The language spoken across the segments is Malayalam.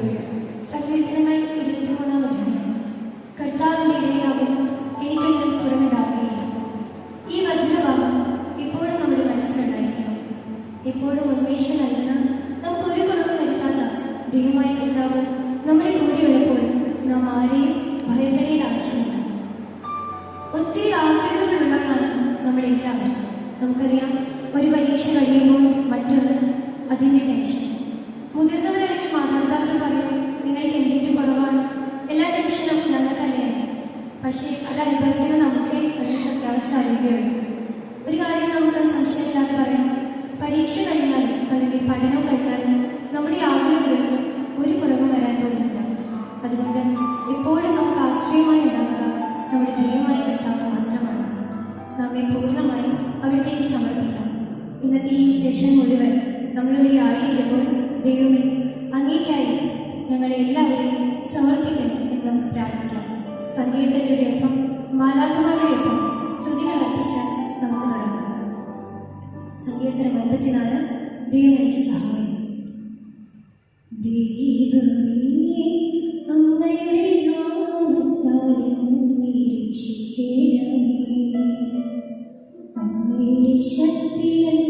സങ്കീർത്തനങ്ങൾ ഇരുപത്തിമൂന്നാം അധ്യായം. കർത്താവിന്റെ ഇടയിലാകുന്നു എനിക്കെങ്കിലും കുറവുണ്ടാവുകയില്ല ഈ വചനഭാഗം ഇപ്പോഴും നമ്മുടെ മനസ്സിലുണ്ടായിരിക്കണം. ഇപ്പോഴും ഉന്മേഷം നൽകുന്ന നമുക്കൊരു കുറവും വരുത്താത്ത ദൈവമായ കർത്താവ് നമ്മുടെ കൂടെയുള്ളപ്പോൾ നാം ആരെയും ഭയപ്പെടേണ്ട ആവശ്യമില്ല. ഒത്തിരി ആഗ്രഹങ്ങളുള്ളവരാണ് നമ്മളെല്ലാവരും. നമുക്കറിയാം ഒരു പരീക്ഷ കഴിയുമ്പോൾ മറ്റൊന്ന് അതിന്റെ ടെൻഷൻ പറയും നിങ്ങൾക്ക് എന്തിന്റെ കുറവാണ് എല്ലാ ടെൻഷനും ഞങ്ങൾക്കറിയാം പക്ഷേ അത് അനുഭവിക്കുന്ന നമുക്ക് അതിന് സത്യാവസ്ഥ അറിയുകയുള്ളൂ ഒരു കാര്യം നമുക്ക് സംശയമില്ലാതെ പറയാം. പരീക്ഷ കഴിഞ്ഞാലും അല്ലെങ്കിൽ പഠനം കഴിഞ്ഞാലും നമ്മുടെ ആഗ്രഹങ്ങൾക്ക് ഒരു കുറവും വരാൻ പോകുന്നില്ല. അതുകൊണ്ട് എപ്പോഴും നമുക്ക് ആശ്രയമായി ഉണ്ടാവുക നമ്മുടെ ദൈവമായ കിട്ടാവുക മാത്രമാണ്. നമ്മെ പൂർണമായും അവിടത്തേക്ക് സമർപ്പിക്കാം. ഇന്നത്തെ ഈ സെഷൻ മുഴുവൻ നമ്മളിവിടെ ആയിരിക്കുമ്പോൾ ദൈവമേ അങ്ങേക്കായി ഞങ്ങളെ എല്ലാവരെയും സമർപ്പിക്കണം എന്ന് നമുക്ക് പ്രാർത്ഥിക്കാം. സങ്കീർത്തകരുടെ ഒപ്പം മാലാഖമാരുടെ ഒപ്പം സ്തുതികൾ അർപ്പിച്ചാൽ നമുക്ക് തുടങ്ങാം. സങ്കീർത്തനം അൻപത്തിനാല് ദൈവം എനിക്ക് സഹായം. ദൈവമേ ശക്തിയിൽ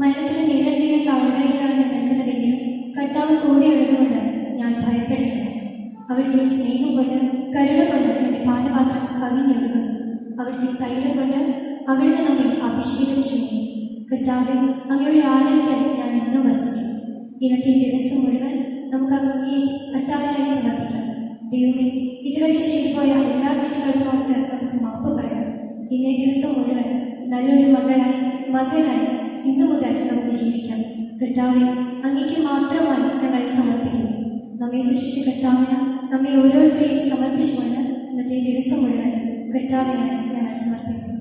മരണത്തിന് നിഴൽ വീണ താഴ്വരയിലാണ് ഞാൻ നിൽക്കുന്നതെങ്കിലും കർത്താവ് കൂടെയുള്ളതുകൊണ്ട് ഞാൻ ഭയപ്പെടുന്നില്ല. അവിടുത്തെ സ്നേഹം കൊണ്ട് കരുണ കൊണ്ട് എന്റെ പാനപാത്രം കവിഞ്ഞൊഴുകുന്നു അവിടുത്തെ തൈലം കൊണ്ട് അവിടുന്ന് നമ്മെ അഭിഷേകം ചെയ്യുന്നു കർത്താവെ അങ്ങയുടെ ആലയത്തിൽ ഞാൻ എന്നും വസിക്കും. ഇന്നത്തെ ദിവസം മുഴുവൻ നമുക്ക് അങ്ങേ കർത്താവിനായി സമർപ്പിക്കാം. ദൈവമേ ഇതുവരെ ചെയ്തു പോയ എല്ലാ തെറ്റുകളും ഓർത്ത് നമുക്ക് മാപ്പ് പറയാം. ഇന്നേ ദിവസം മുഴുവൻ നല്ലൊരു മകളായി മകനായി ഇന്നു മുതൽ നമുക്ക് ജീവിക്കാം. കർത്താവെ അങ്ങേക്ക് മാത്രമായി ഞങ്ങളെ സമർപ്പിക്കുന്നു. നമ്മെ സൃഷ്ടിച്ച കർത്താവിന് നമ്മെ ഓരോരുത്തരെയും സമർപ്പിച്ചുകൊണ്ട് ഇന്നത്തെ ദിവസം മുഴുവൻ കർത്താവിനായി ഞങ്ങൾ സമർപ്പിക്കുന്നു.